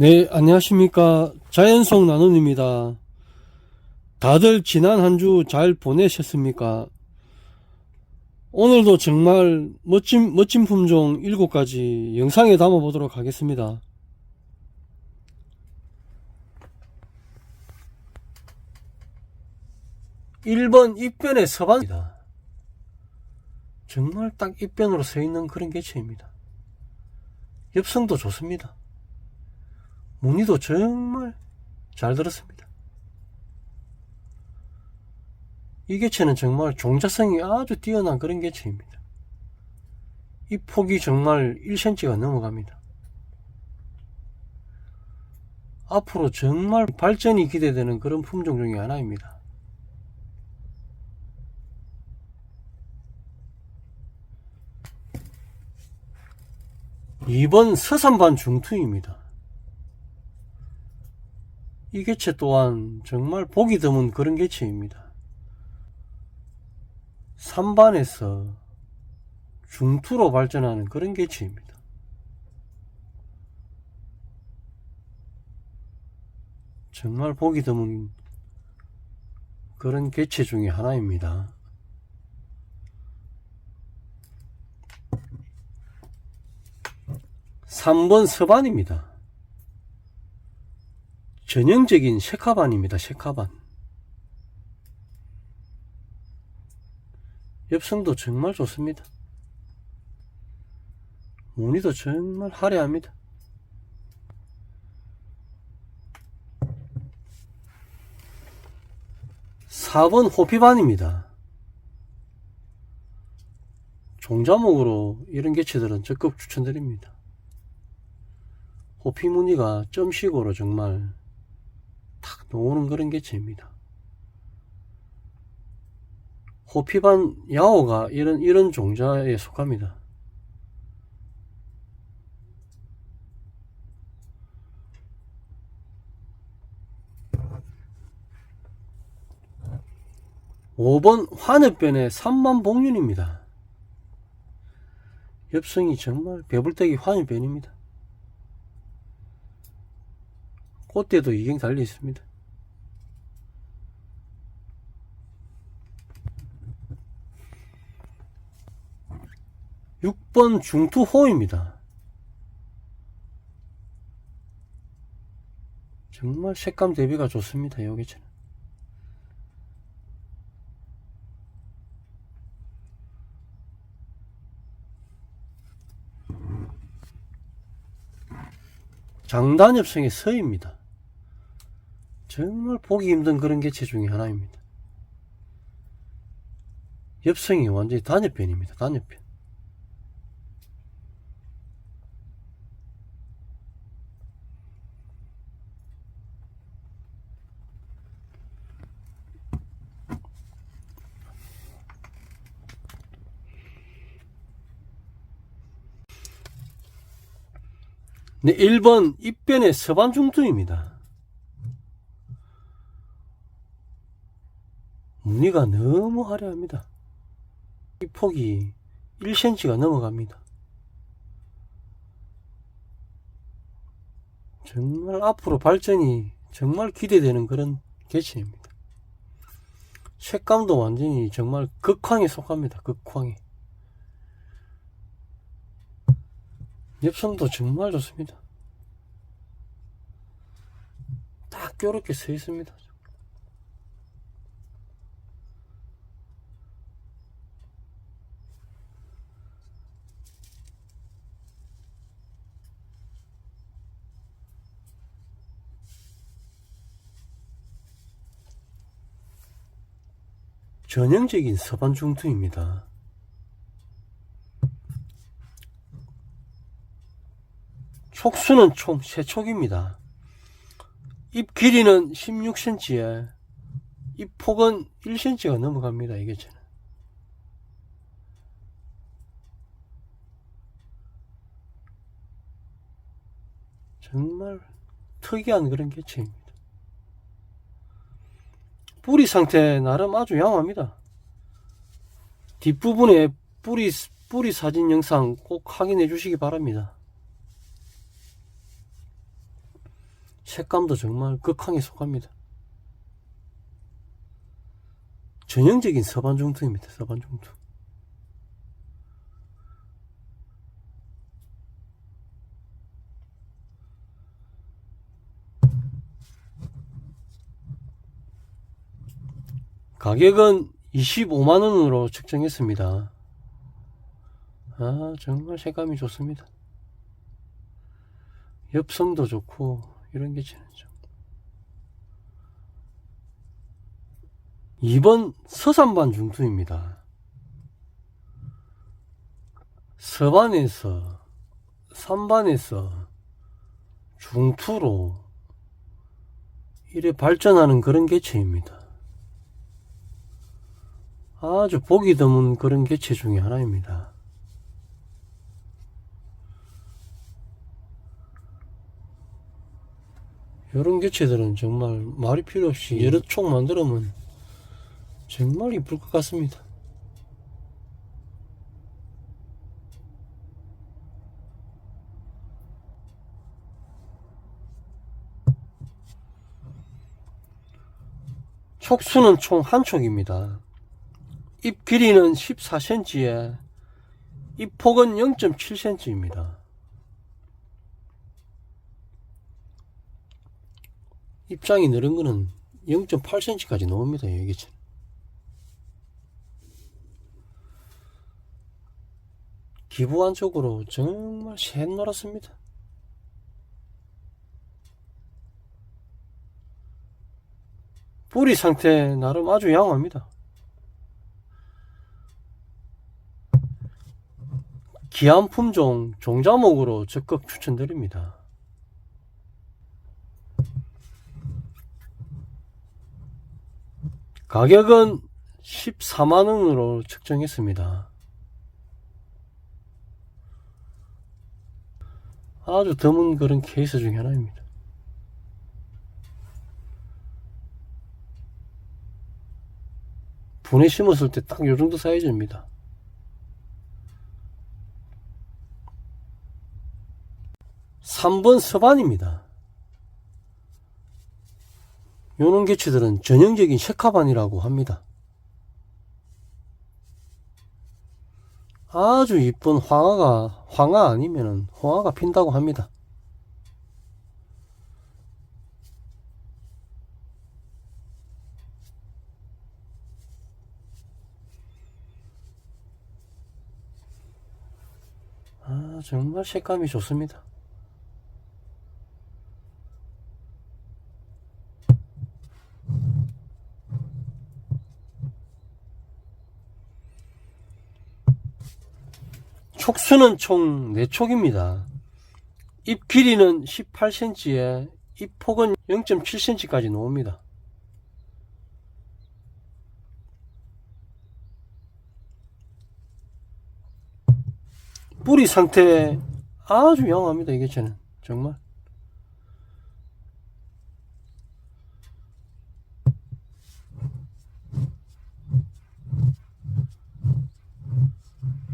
네, 안녕하십니까. 자연속 나눔입니다. 다들 지난 한 주 잘 보내셨습니까? 오늘도 정말 멋진, 멋진 품종 7가지 영상에 담아보도록 하겠습니다. 일번 입변의 서반입니다. 정말 딱 입변으로 서 있는 그런 개체입니다. 엽성도 좋습니다. 무늬도 정말 잘 들었습니다. 이 개체는 정말 종자성이 아주 뛰어난 그런 개체입니다. 이 폭이 정말 1cm가 넘어갑니다. 앞으로 정말 발전이 기대되는 그런 품종 중에 하나입니다. 이번 서산반 중투입니다. 이 개체 또한 정말 보기 드문 그런 개체입니다. 3반에서 중투로 발전하는 그런 개체입니다. 정말 보기 드문 그런 개체 중에 하나입니다. 삼번 서반입니다. 전형적인 셰카반입니다. 셰카반. 엽성도 정말 좋습니다. 무늬도 정말 화려합니다. 사번 호피반입니다. 종자목으로 이런 개체들은 적극 추천드립니다. 호피 무늬가 점식으로 정말 탁 놓오는 그런 개체입니다. 호피반 야오가 이런 이런 종자에 속합니다. 오번 환엽변의 3만 복륜입니다. 엽성이 정말 배불떼기 환엽변입니다. 꽃대도 이경 달려 있습니다. 6번 중투호입니다. 정말 색감 대비가 좋습니다. 여기처럼. 장단엽성의 서입니다. 정말 보기 힘든 그런 개체 중에 하나입니다. 엽성이 완전히 단엽변입니다. 단엽변. 네, 1번 입변의 서반중투입니다. 무늬가 너무 화려합니다. 이 폭이 1cm가 넘어갑니다. 정말 앞으로 발전이 정말 기대되는 그런 개체입니다. 색감도 완전히 정말 극황에 속합니다. 극황에. 엽성도 정말 좋습니다. 딱 요렇게 서 있습니다. 전형적인 서반 중투입니다. 촉수는 총 3촉입니다. 잎 길이는 16cm에 잎 폭은 1cm가 넘어갑니다. 이게 저는. 정말 특이한 그런 개체입니다. 뿌리 상태 나름 아주 양호합니다. 뒷부분에 뿌리, 뿌리 사진 영상 꼭 확인해 주시기 바랍니다. 색감도 정말 극강에 속합니다. 전형적인 서반중투입니다. 서반중투. 가격은 25만 원으로 측정했습니다. 아, 정말 색감이 좋습니다. 엽성도 좋고, 이런 게 진짜. 2번 서산반 중투입니다. 서반에서, 산반에서 중투로 이래 발전하는 그런 개체입니다. 아주 보기 드문 그런 개체 중에 하나입니다. 이런 개체들은 정말 말이 필요 없이 여러 촉 만들으면 정말 이쁠 것 같습니다. 촉수는 총 한 촉입니다. 잎 길이는 14cm에 잎 폭은 0.7cm입니다. 입장이 느린 거는 0.8cm까지 나옵니다. 여기 기부 안쪽으로 정말 샛노랗습니다. 뿌리 상태 나름 아주 양호합니다. 기한 품종 종자목으로 적극 추천드립니다. 가격은 14만원으로 측정했습니다. 아주 드문 그런 케이스 중에 하나입니다. 분에 심었을 때 딱 요 정도 사이즈입니다. 삼번 서반입니다. 요런 개체들은 전형적인 셰카반이라고 합니다. 아주 이쁜 황화가 황화 아니면은 홍화가 핀다고 합니다. 아 정말 색감이 좋습니다. 촉수는 총 4촉입니다. 잎 길이는 18cm에 잎 폭은 0.7cm까지 나옵니다. 뿌리 상태 아주 양호합니다. 이게 저는 정말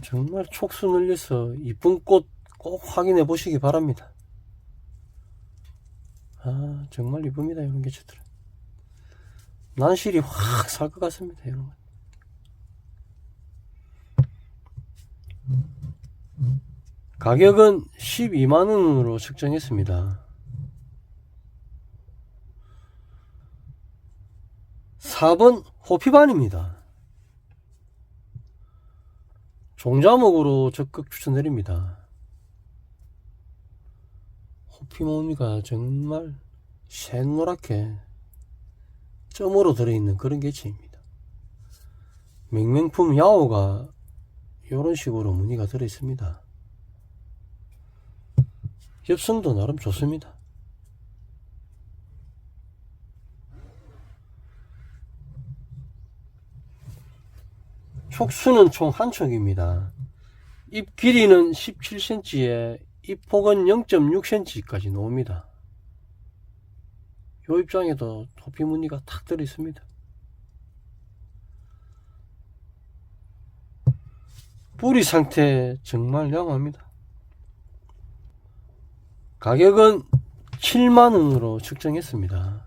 정말 촉수 늘려서 이쁜 꽃 꼭 확인해 보시기 바랍니다. 아 정말 이쁩니다 이런 개체들은 난실이 확 살 것 같습니다 이런 거. 가격은 12만원으로 측정했습니다. 4번 호피반입니다. 종자목으로 적극 추천드립니다. 호피모미가 정말 샛노랗게 점으로 들어있는 그런 개체입니다. 맹맹품 야호가 이런 식으로 무늬가 들어있습니다. 엽성도 나름 좋습니다. 촉수는 총 한 촉입니다. 잎 길이는 17cm에 잎 폭은 0.6cm까지 나옵니다. 요 입장에도 토피 무늬가 탁 들어 있습니다. 뿌리 상태 정말 양호합니다. 가격은 7만원으로 측정했습니다.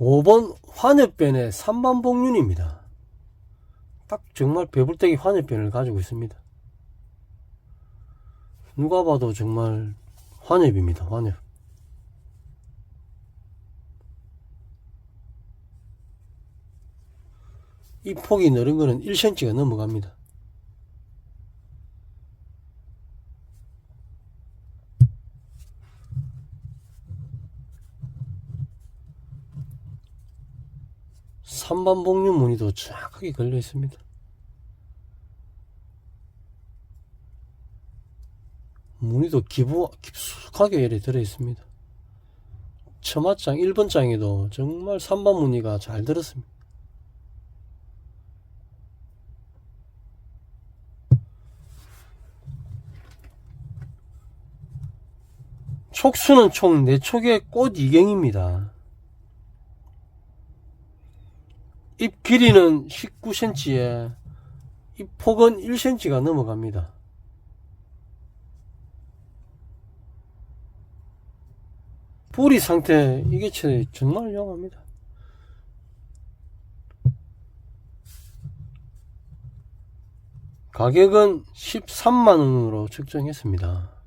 5번 환엽변의 3반 복륜입니다. 딱 정말 배불떼기 환엽변을 가지고 있습니다. 누가 봐도 정말 환엽입니다. 환엽. 이 폭이 넓은 거는 1cm가 넘어갑니다. 삼 반 복륜 무늬도 정확하게 걸려 있습니다. 무늬도 기부, 깊숙하게 열에 들어 있습니다. 처마장 1번 장에도 정말 3반 무늬가 잘 들었습니다. 촉수는 총 4촉의 꽃 이경입니다. 잎 길이는 19cm에 잎 폭은 1cm가 넘어갑니다. 뿌리 상태 이게 제- 정말 영합니다. 가격은 13만원으로 측정했습니다.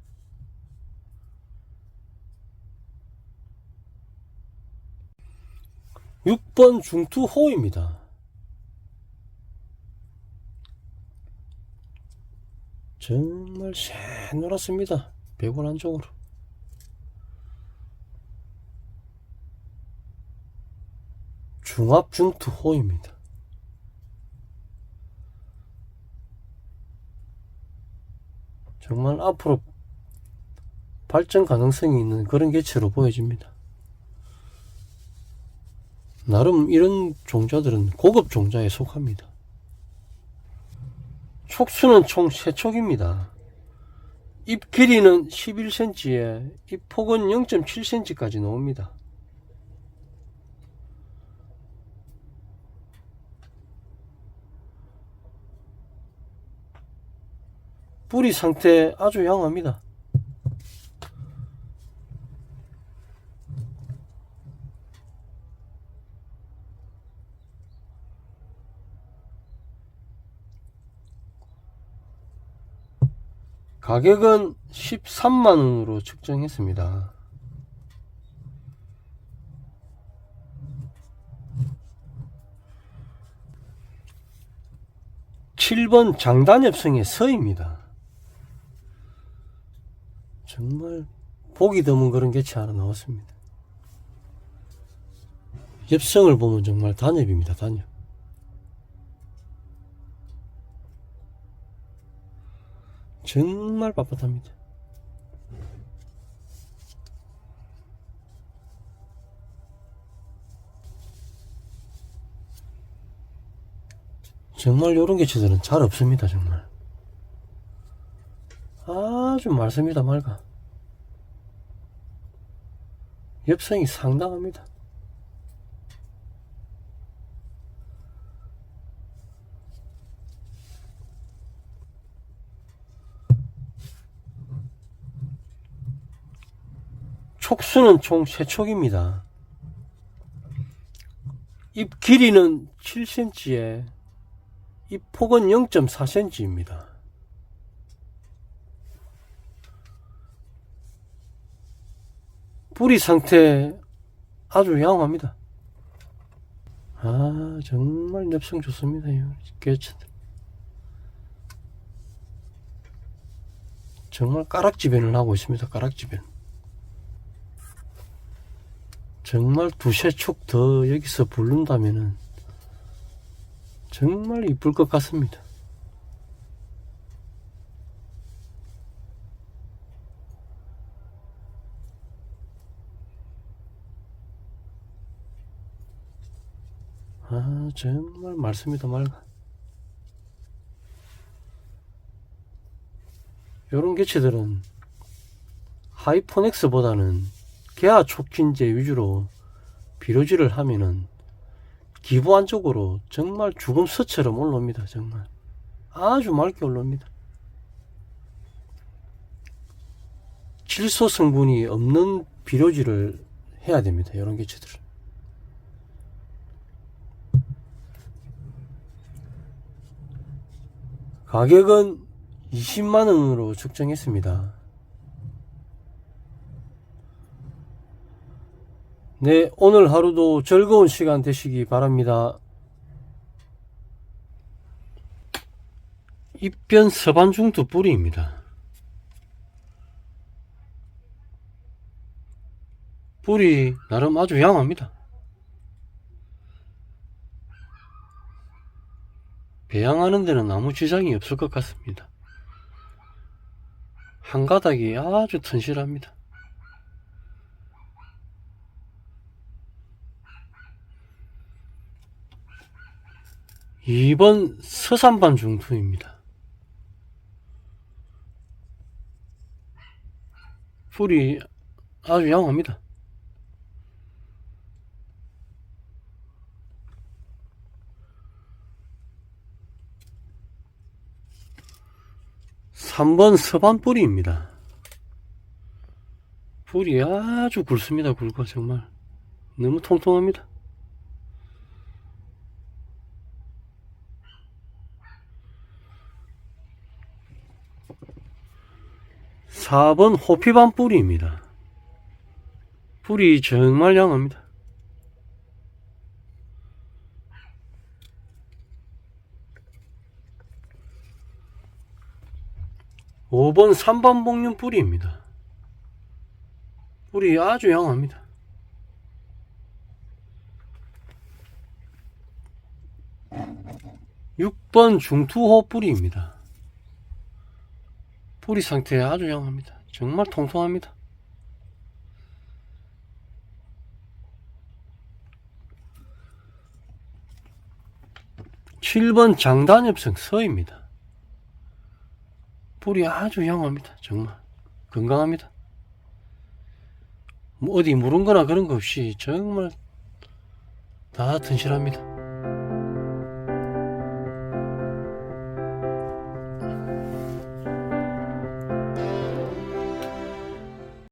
6번 중투호입니다. 정말 새노랗습니다. 배골 안쪽으로. 중압 중투호입니다. 정말 앞으로 발전 가능성이 있는 그런 개체로 보여집니다. 나름 이런 종자들은 고급 종자에 속합니다. 촉수는 총 3촉입니다. 잎 길이는 11cm에 잎 폭은 0.7cm까지 나옵니다. 뿌리 상태 아주 양호합니다. 가격은 13만원으로 측정했습니다. (7번) 장단엽성의 서입니다. 정말 보기 드문 그런 개체 하나 나왔습니다. 엽성을 보면 정말 단엽입니다. 단엽. 정말 빳빳합니다. 정말 요런 개체들은 잘 없습니다. 정말. 아주 맑습니다. 맑아. 엽성이 상당합니다. 촉수는 총 3촉입니다. 잎 길이는 7cm에 잎 폭은 0.4cm입니다. 뿌리 상태 아주 양호합니다. 아 정말 엽성 좋습니다. 이 개체들. 정말 까락지변을 하고 있습니다. 까락지변. 정말 두세 촉더 여기서 부른다면은 정말 이쁠 것 같습니다. 아 정말 맑습니다 맑아 요런 개체들은 하이포넥스보다는 개화 초킨제 위주로 비료질을 하면은 기부안 쪽으로 정말 죽음 수처럼 올라옵니다. 정말 아주 맑게 올라옵니다. 질소 성분이 없는 비료질을 해야 됩니다. 이런 개체들은. 가격은 20만원으로 측정했습니다. 네, 오늘 하루도 즐거운 시간 되시기 바랍니다. 입변 서반중두 뿌리입니다. 뿌리 나름 아주 양합니다. 배양하는 데는 아무 지장이 없을 것 같습니다. 한 가닥이 아주 튼실합니다. 2번 서산반 중투입니다. 풀이 아주 양호합니다. 삼번 서반 뿌리입니다. 뿌리 아주 굵습니다. 굵어 정말 너무 통통합니다. 4번 호피반 뿌리입니다. 뿌리 정말 양합니다. 오번 삼반 복륜 뿌리입니다. 뿌리 아주 양합니다. 6번 중투호 뿌리입니다. 뿌리 상태 아주 양합니다. 정말 통통합니다. 칠번 장단엽성 서입니다. 뿌리 아주 양합니다. 정말 건강합니다. 뭐 어디 물은 거나 그런 거 없이 정말 다 튼실합니다.